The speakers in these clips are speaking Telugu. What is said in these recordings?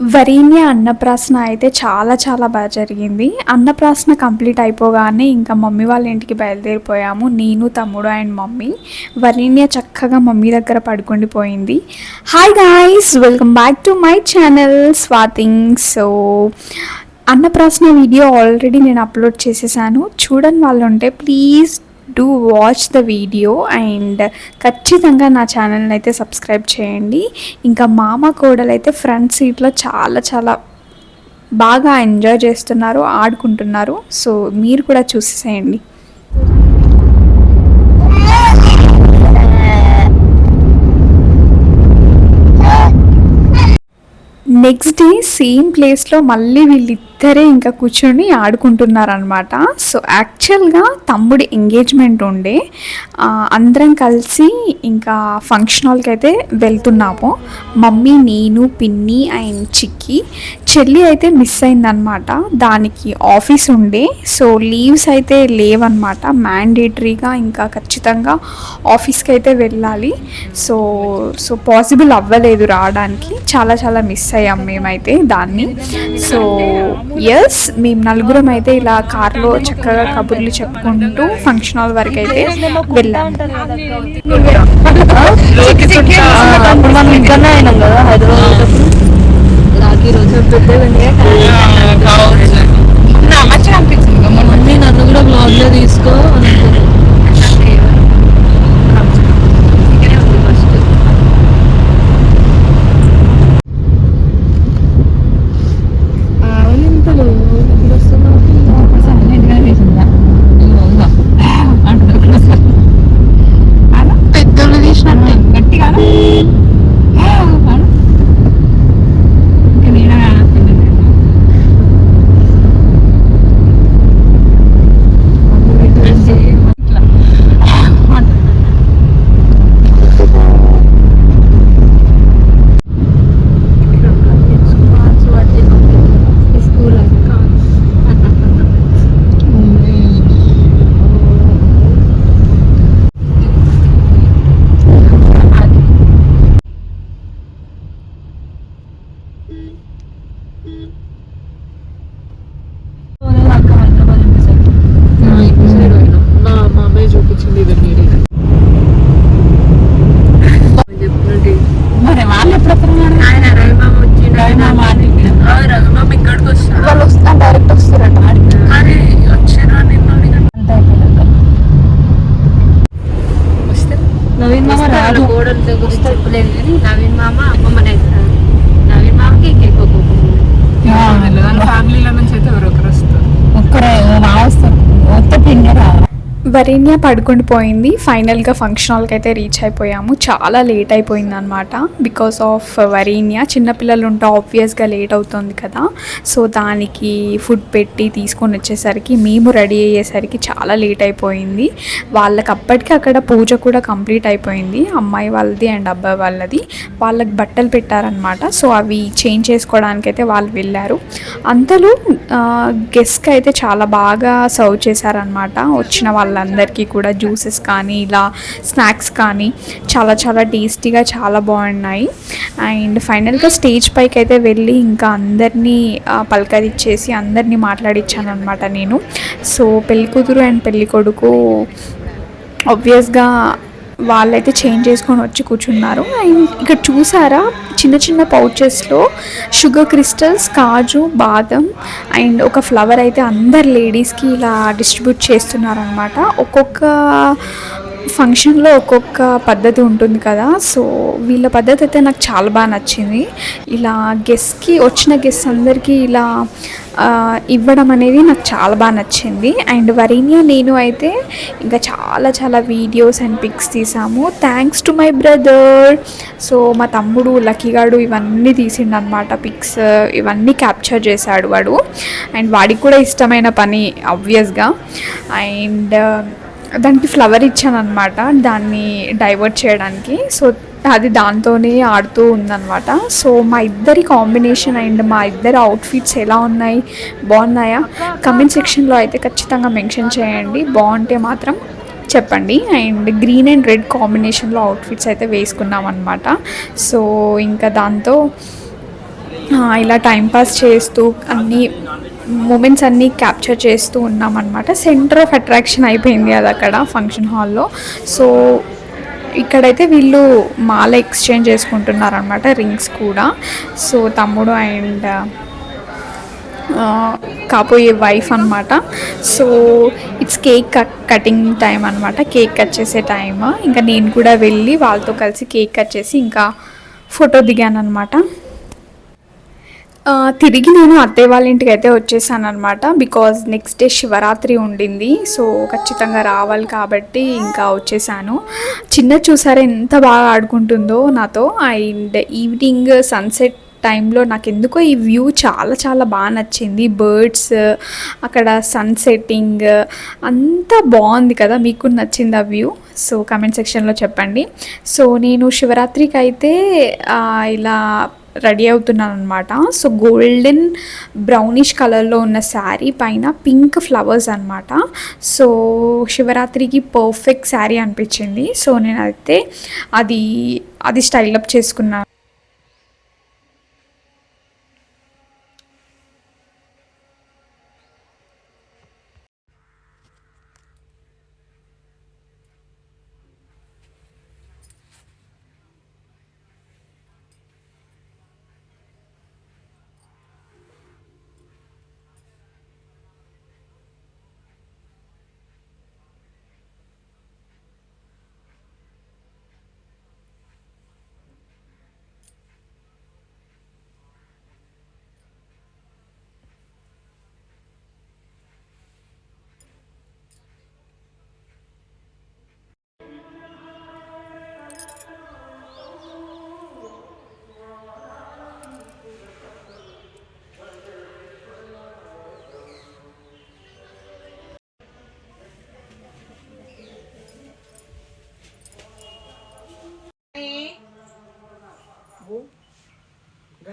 వరీన్య అన్నప్రాసన అయితే చాలా చాలా బాగా జరిగింది. అన్నప్రాసన కంప్లీట్ అయిపోగానే ఇంకా మమ్మీ వాళ్ళ ఇంటికి బయలుదేరిపోయాము. నేను తమ్ముడు అండ్ మమ్మీ. వరీన్య చక్కగా మమ్మీ దగ్గర పడుకుండిపోయింది hi guys welcome back to my channel స్వాతింగ్ so అన్నప్రాసన వీడియో ఆల్రెడీ నేను అప్లోడ్ చేసేసాను. చూడని వాళ్ళు ఉంటే please do watch the video and ఖచ్చితంగా నా ఛానల్ని అయితే సబ్స్క్రైబ్ చేయండి. ఇంకా మామ కోడలు అయితే ఫ్రంట్ సీట్లో చాలా చాలా బాగా ఎంజాయ్ చేస్తున్నారు ఆడుకుంటున్నారు. సో మీరు కూడా చూసేసేయండి నెక్స్ట్ డే సేమ్ ప్లేస్లో మళ్ళీ ఇద్దరే ఇంకా కూర్చొని ఆడుకుంటున్నారనమాట సో యాక్చువల్గా తమ్ముడి ఎంగేజ్మెంట్ ఉండే. అందరం కలిసి ఇంకా ఫంక్షన్ హాల్కి అయితే వెళ్తున్నాము. మమ్మీ నేను పిన్ని అండ్ చిక్కి. చెల్లి అయితే మిస్ అయిందనమాట దానికి ఆఫీస్ ఉండే. సో లీవ్స్ అయితే లేవన్నమాట. మ్యాండేటరీగా ఇంకా ఖచ్చితంగా ఆఫీస్కి అయితే వెళ్ళాలి. సో సో పాసిబుల్ అవ్వలేదు రావడానికి. చాలా చాలా మిస్ అయ్యాం మేమైతే దాన్ని. సో ఎస్ మేము నలుగురం అయితే ఇలా కార్లో చక్కగా కబుర్లు చెప్పుకుంటూ ఫంక్షన్ హాల్ వరకు అయితే వెళ్ళాము హైదరాబాద్ నవీన్ మామ అమ్మమ్మనే నవీన్ మామకి కేక్ ఒక్కొక్క ఫ్యామిలీలో నుంచి అయితే ఎవరొకరు వస్తారు ఒక్కడే రావస్తారు మొత్తం పిండి వరేణ్య పడుకొని పోయింది. ఫైనల్గా ఫంక్షన్ హాల్కి అయితే రీచ్ అయిపోయాము. చాలా లేట్ అయిపోయింది అనమాట బికాస్ ఆఫ్ వరేణ్య చిన్నపిల్లలు ఉంటే ఆబ్వియస్గా లేట్ అవుతుంది కదా. సో దానికి ఫుడ్ పెట్టి తీసుకొని వచ్చేసరికి మేము రెడీ అయ్యేసరికి చాలా లేట్ అయిపోయింది. వాళ్ళకి అప్పటికి అక్కడ పూజ కూడా కంప్లీట్ అయిపోయింది. అమ్మాయి వాళ్ళది అండ్ అబ్బాయి వాళ్ళది. వాళ్ళకి బట్టలు పెట్టారనమాట సో అవి చేంజ్ చేసుకోవడానికి అయితే వాళ్ళు వెళ్ళారు. అంతలో గెస్ట్కి అయితే చాలా బాగా సర్వ్ చేశారనమాట వచ్చిన వాళ్ళ వాళ్ళందరికీ కూడా జ్యూసెస్ కానీ ఇలా స్నాక్స్ కానీ చాలా చాలా టేస్టీగా చాలా బాగున్నాయి. అండ్ ఫైనల్గా స్టేజ్ పైకి అయితే వెళ్ళి ఇంకా అందరినీ పలకరిచ్చేసి పలకరించేసి అందరినీ మాట్లాడించాను అనమాట నేను. సో పెళ్ళికూతురు అండ్ పెళ్ళికొడుకు ఆబ్వియస్గా వాళ్ళైతే చేంజ్ చేసుకొని వచ్చి కూర్చున్నారు. అండ్ ఇక్కడ చూసారా చిన్న చిన్న పౌచెస్లో షుగర్ క్రిస్టల్స్ కాజు బాదం అండ్ ఒక ఫ్లవర్ అయితే అందరు లేడీస్కి ఇలా డిస్ట్రిబ్యూట్ చేస్తున్నారనమాట ఒక్కొక్క ఫంక్షన్లో ఒక్కొక్క పద్ధతి ఉంటుంది కదా సో వీళ్ళ పద్ధతి అయితే నాకు చాలా బాగా నచ్చింది. ఇలా గెస్ట్కి వచ్చిన గెస్ట్ అందరికీ ఇలా ఇవ్వడం అనేది నాకు చాలా బాగా నచ్చింది. అండ్ వరీనియా నేను అయితే ఇంకా చాలా చాలా వీడియోస్ అండ్ పిక్స్ తీసాము. Thanks to my brother so మా తమ్ముడు లక్కీగాడు ఇవన్నీ తీసిండు అనమాట పిక్స్ ఇవన్నీ క్యాప్చర్ చేశాడు వాడు. అండ్ వాడికి కూడా ఇష్టమైన పని ఆబ్వియస్గా అండ్ దానికి ఫ్లవర్ ఇచ్చాను అనమాట దాన్ని డైవర్ట్ చేయడానికి. సో అది దాంతోనే ఆడుతూ ఉందన్నమాట. సో మా ఇద్దరి కాంబినేషన్ అండ్ మా ఇద్దరి అవుట్ఫిట్స్ ఎలా ఉన్నాయి? బాగున్నాయా? కమెంట్ సెక్షన్లో అయితే ఖచ్చితంగా మెన్షన్ చేయండి. బాగుంటే మాత్రం చెప్పండి. అండ్ గ్రీన్ అండ్ రెడ్ కాంబినేషన్లో అవుట్ఫిట్స్ అయితే వేసుకున్నాం అనమాట సో ఇంకా దాంతో ఇలా టైంపాస్ చేస్తూ అన్నీ మూమెంట్స్ అన్నీ క్యాప్చర్ చేస్తూ ఉన్నామన్నమాట. సెంటర్ ఆఫ్ అట్రాక్షన్ అయిపోయింది అది అక్కడ ఫంక్షన్ హాల్లో సో ఇక్కడైతే వీళ్ళు మాల ఎక్స్చేంజ్ చేసుకుంటున్నారు అనమాట రింగ్స్ కూడా. సో తమ్ముడు అండ్ కాబోయే వైఫ్ అనమాట so it's cake cutting time అనమాట కేక్ కట్ చేసే టైం ఇంకా నేను కూడా వెళ్ళి వాళ్ళతో కలిసి కేక్ కట్ చేసి ఇంకా ఫోటో దిగాను అనమాట తిరిగి నేను అత్తయ్య వాళ్ళ ఇంటికి అయితే వచ్చేసాను అనమాట బికాజ్ నెక్స్ట్ డే శివరాత్రి ఉండింది. సో ఖచ్చితంగా రావాలి కాబట్టి ఇంకా వచ్చేసాను. చిన్న చూసారా ఎంత బాగా ఆడుకుంటుందో నాతో. అండ్ ఈవినింగ్ సన్సెట్ టైంలో నాకు ఎందుకో ఈ వ్యూ చాలా చాలా బాగా నచ్చింది. బర్డ్స్ అక్కడ సన్ సెట్టింగ్ అంతా బాగుంది కదా. మీకు నచ్చింది ఆ వ్యూ సో కమెంట్ సెక్షన్లో చెప్పండి. సో నేను శివరాత్రికి అయితే ఇలా రెడీ అవుతున్నాను అనమాట సో గోల్డెన్ బ్రౌనిష్ కలర్లో ఉన్న శారీ పైన పింక్ ఫ్లవర్స్ అనమాట సో శివరాత్రికి పర్ఫెక్ట్ శారీ అనిపించింది. సో నేనైతే అది అది స్టైల్ అప్ చేసుకున్నాను.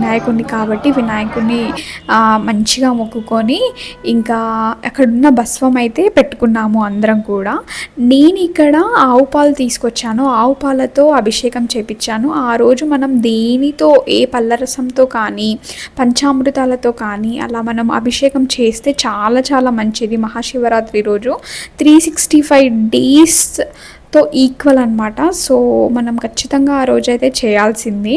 వినాయకుడిని కాబట్టి వినాయకుడిని మంచిగా మొక్కుకొని ఇంకా అక్కడున్న భస్వం అయితే పెట్టుకున్నాము అందరం కూడా. నేను ఇక్కడ ఆవు పాలు తీసుకొచ్చాను. ఆవు పాలతో అభిషేకం చేపించాను. ఆ రోజు మనం దేనితో ఏ పల్లరసంతో కానీ పంచామృతాలతో కానీ అలా మనం అభిషేకం చేస్తే చాలా చాలా మంచిది. మహాశివరాత్రి రోజు త్రీ సిక్స్టీ ఫైవ్ డేస్తో ఈక్వల్ అనమాట సో మనం ఖచ్చితంగా ఆ రోజైతే చేయాల్సింది.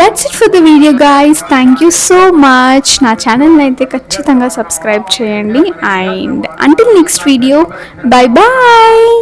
That's it for the video guys thank you so much నా ఛానల్ని అయితే ఖచ్చితంగా సబ్స్క్రైబ్ చేయండి. And until next video bye bye